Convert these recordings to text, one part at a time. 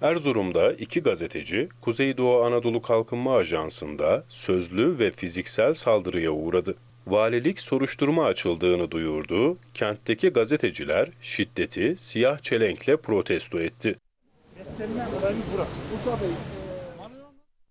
Erzurum'da iki gazeteci Kuzeydoğu Anadolu Kalkınma Ajansı'nda sözlü ve fiziksel saldırıya uğradı. Valilik soruşturma açıldığını duyurdu, kentteki gazeteciler şiddeti siyah çelenkle protesto etti.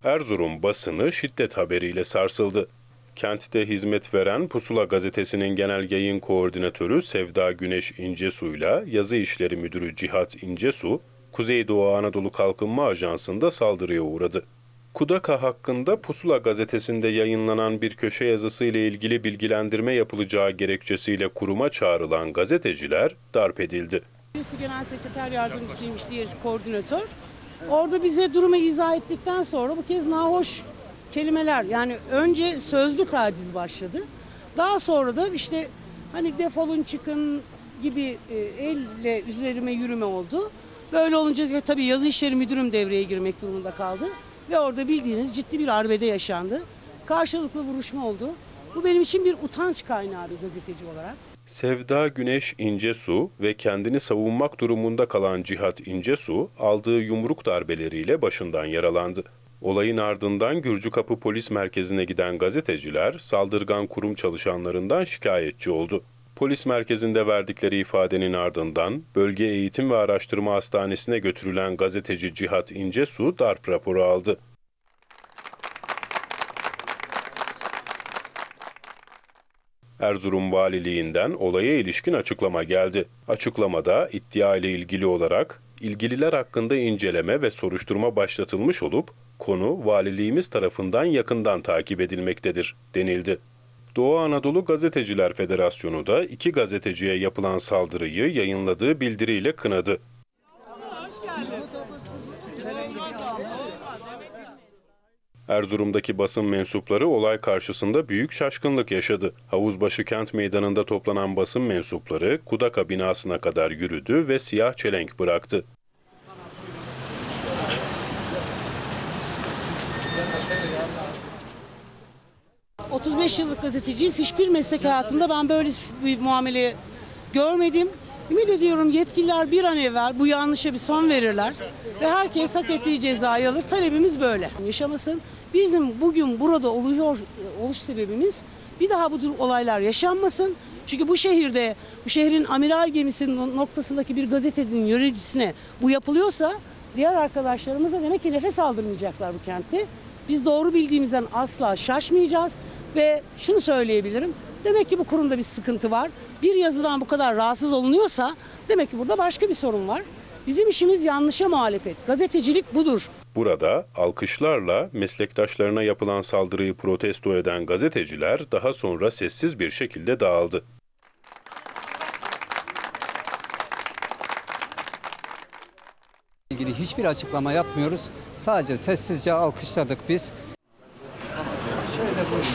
Erzurum basını şiddet haberiyle sarsıldı. Kentte hizmet veren Pusula gazetesinin genel yayın koordinatörü Sevda Güneş İncesu'yla yazı işleri müdürü Cihat İncesu, Kuzeydoğu Anadolu Kalkınma Ajansı'nda saldırıya uğradı. Kudaka hakkında Pusula gazetesinde yayınlanan bir köşe yazısı ile ilgili bilgilendirme yapılacağı gerekçesiyle kuruma çağrılan gazeteciler darp edildi. Birisi genel sekreter yardımcısıymış, diğeri koordinatör. Orada bize durumu izah ettikten sonra bu kez nahoş kelimeler yani önce sözlü taciz başladı. Daha sonra da işte hani defolun çıkın gibi e, elle üzerime yürüme oldu. Böyle olunca da tabii yazı işleri müdürüm devreye girmek durumunda kaldı. Ve orada bildiğiniz ciddi bir arbede yaşandı. Karşılıklı vuruşma oldu. Bu benim için bir utanç kaynağı gazeteci olarak. Sevda Güneş İncesu ve kendini savunmak durumunda kalan Cihat İncesu aldığı yumruk darbeleriyle başından yaralandı. Olayın ardından Gürcükapı Polis Merkezi'ne giden gazeteciler saldırgan kurum çalışanlarından şikayetçi oldu. Polis merkezinde verdikleri ifadenin ardından Bölge Eğitim ve Araştırma Hastanesi'ne götürülen gazeteci Cihat İncesu darp raporu aldı. Erzurum Valiliğinden olaya ilişkin açıklama geldi. Açıklamada iddia ile ilgili olarak ilgililer hakkında inceleme ve soruşturma başlatılmış olup konu valiliğimiz tarafından yakından takip edilmektedir denildi. Doğu Anadolu Gazeteciler Federasyonu da iki gazeteciye yapılan saldırıyı yayınladığı bildiriyle kınadı. Erzurum'daki basın mensupları olay karşısında büyük şaşkınlık yaşadı. Havuzbaşı kent meydanında toplanan basın mensupları Kudaka binasına kadar yürüdü ve siyah çelenk bıraktı. 35 yıllık gazeteciyiz. Hiçbir meslek hayatımda ben böyle bir muamele görmedim. Ümit ediyorum yetkililer bir an evvel bu yanlışa bir son verirler ve herkes hak ettiği cezayı alır. Talebimiz böyle. Yaşamasın. Bizim bugün burada oluyor oluş sebebimiz bir daha bu tür olaylar yaşanmasın. Çünkü bu şehirde, bu şehrin amiral gemisinin noktasındaki bir gazetenin yöneticisine bu yapılıyorsa diğer arkadaşlarımıza demek ki nefes aldırmayacaklar bu kentte. Biz doğru bildiğimizden asla şaşmayacağız ve şunu söyleyebilirim. Demek ki bu kurumda bir sıkıntı var. Bir yazıdan bu kadar rahatsız olunuyorsa demek ki burada başka bir sorun var. Bizim işimiz yanlışa muhalefet. Gazetecilik budur. Burada alkışlarla meslektaşlarına yapılan saldırıyı protesto eden gazeteciler daha sonra sessiz bir şekilde dağıldı. ilgili hiçbir açıklama yapmıyoruz. Sadece sessizce alkışladık biz. Şöyle buyurun.